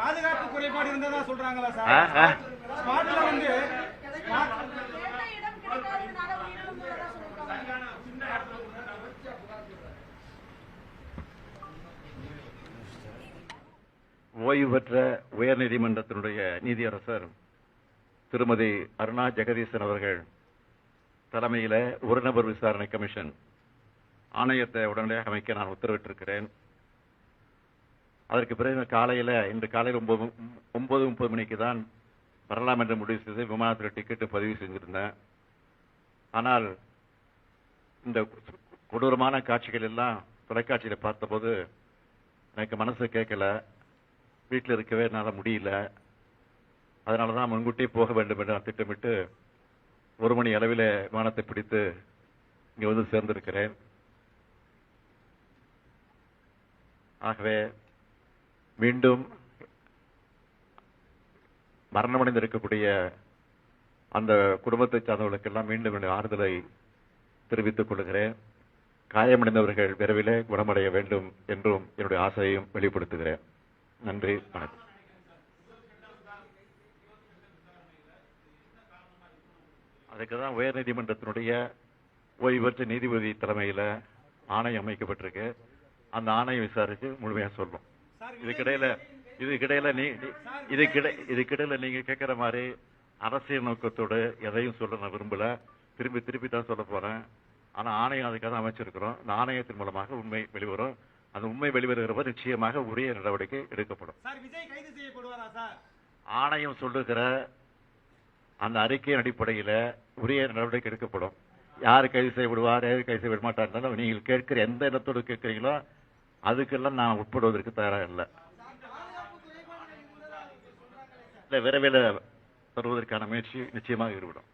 பாதுகாப்பு குறைபாடு இருந்ததா சொல்றாங்களா சார். ஸ்பாட்ல வந்து ஓய்வு பெற்ற உயர்நீதிமன்றத்தினுடைய நீதியரசர் திருமதி அருணா ஜெகதீசன் அவர்கள் தலைமையில ஒரு நபர் விசாரணை கமிஷன் ஆணையத்தை உடனடியாக அமைக்க நான் உத்தரவிட்டிருக்கிறேன் அதற்கு பிறகு காலையில இன்று காலையில் ஒன்பது ஒன்பது முப்பது மணிக்கு தான் வரலாம் என்று முடிவு செய்து விமானத்தில் டிக்கெட்டு பதிவு செஞ்சிருந்தேன். ஆனால் இந்த கொடூரமான காட்சிகள் எல்லாம் தொலைக்காட்சியில் பார்த்தபோது எனக்கு மனசு கேட்கல. வீட்டில் இருக்கவே என்னால் முடியல. அதனால தான் முன்கூட்டியே போக வேண்டும் என்று நான் திட்டமிட்டு ஒரு மணி அளவில் விமானத்தை பிடித்து இங்கே வந்து சேர்ந்திருக்கிறேன். ஆகவே மீண்டும் மரணமடைந்திருக்கக்கூடிய அந்த குடும்பத்தை சார்ந்தவர்களுக்கெல்லாம் மீண்டும் என்னுடைய ஆறுதலை தெரிவித்துக் கொள்கிறேன். காயமடைந்தவர்கள் விரைவிலே குணமடைய வேண்டும் என்றும் என்னுடைய ஆசையையும் வெளிப்படுத்துகிறேன். நன்றி வணக்கம். அதுக்கு தான் உயர்நீதிமன்றத்தினுடைய ஓய்வு நீதிபதி தலைமையில ஆணையம் அமைக்கப்பட்டிருக்கு. அந்த ஆணையம் விசாரித்து முழுமையாக சொல்லும் இதுக்கிடையில இதுக்கிடையில நீ இதுக்கிடை இதுக்கிடையில நீங்க கேட்கிற மாதிரி அரசியல் நோக்கத்தோடு எதையும் சொல்ல நான் விரும்பல. திரும்பி திருப்பி தான் சொல்ல போறேன். ஆனா ஆணையம் அதுக்காக அமைச்சிருக்கிறோம். இந்த ஆணையத்தின் மூலமாக உண்மை வெளிவரும். அந்த உண்மை வெளிவருகிறப்ப நிச்சயமாக உரிய நடவடிக்கை எடுக்கப்படும். ஆணையம் சொல்லுகிற அந்த அறிக்கையின் அடிப்படையில உரிய நடவடிக்கை எடுக்கப்படும். யார் கைது செய்யப்படுவார் யார் கைது செய்ய மாட்டார் நீங்கள் கேட்கிற எந்த இடத்தோடு கேட்கிறீங்களோ அதுக்கெல்லாம் நான் உட்படுவதற்கு தயாரா இல்லை இல்ல விரைவில் தருவதற்கான முயற்சி நிச்சயமாக ஈடுபடும்.